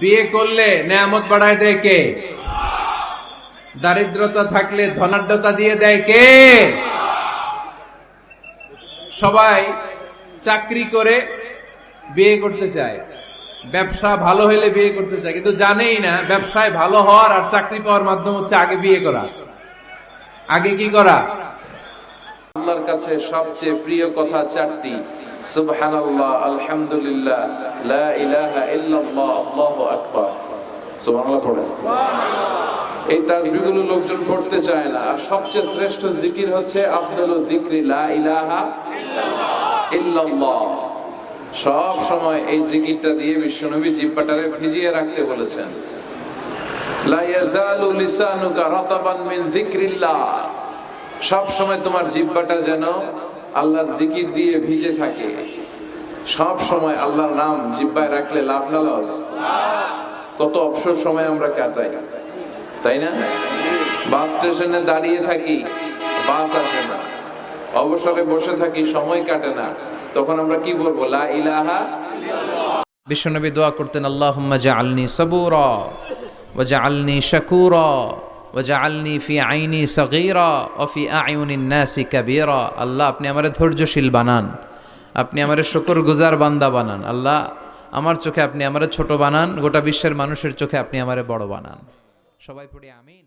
বিয়ে করলে নেয়ামত বাড়ায় দেয় কে? দারিদ্রতা থাকলে ধনাঢ্যতা দিয়ে দেয় কে? সবাই চাকরি করে বিয়ে করতে চায়। ব্যবসা ভালো হলে বিয়ে করতে চায়, কিন্তু জানেই না ব্যবসায় ভালো হওয়ার আর চাকরি পাওয়ার মাধ্যম হচ্ছে আগে বিয়ে করা। আগে কি করা? আল্লাহর কাছে সবচেয়ে প্রিয় কথা চারটি। সুবহানাল্লাহ, আলহামদুলিল্লাহ, লা ইলাহা ইল্লাল্লাহ, আল্লাহু সুবহানাল্লাহ পড়েন। এই তাসবিহগুলো লোকজন পড়তে চায় না। আর সবচেয়ে শ্রেষ্ঠ জিকির হচ্ছে, আফদালু জিকরি লা ইলাহা ইল্লাল্লাহ। সব সময় এই জিকিরটা দিয়ে বিশ্বনবী জিব্বাটারে ভিজিয়ে রাখতে বলেছেন। লা ইয়াজালু লিসানুকা রাতাবান মিন যিকরিল্লাহ সব সময় তোমার জিব্বাটা যেন আল্লাহর জিকির দিয়ে ভিজে থাকে। সব সময় আল্লাহর নাম জিব্বায় রাখলে লাভ না লস। কত অবসর সময় আমরা কাটাই, তাই না? বাস স্টেশনে দাঁড়িয়ে থাকি, বাস আসে না। অবসরে বসে থাকি, সময় কাটে না। তখন আমরা কি বলব? লা ইলাহা বিশ্বনবী দোয়া করতেন, আল্লাহুম্মা জাআলনি সাবুরা ওয়া জাআলনি শাকুরা ফি আইনি সগীরা ওয়া ফি আয়ুনিন নাসি কাবীরা। আল্লাহ, আপনি আমারে ধৈর্যশীল বানান। আপনি আমারে শুকরগুজার বান্দা বানান। আল্লাহ আমার চোখে আপনি আমারে ছোট বানান, গোটা বিশ্বের মানুষের চোখে আপনি আমারে বড় বানান। সবাই পড়ি আমিন।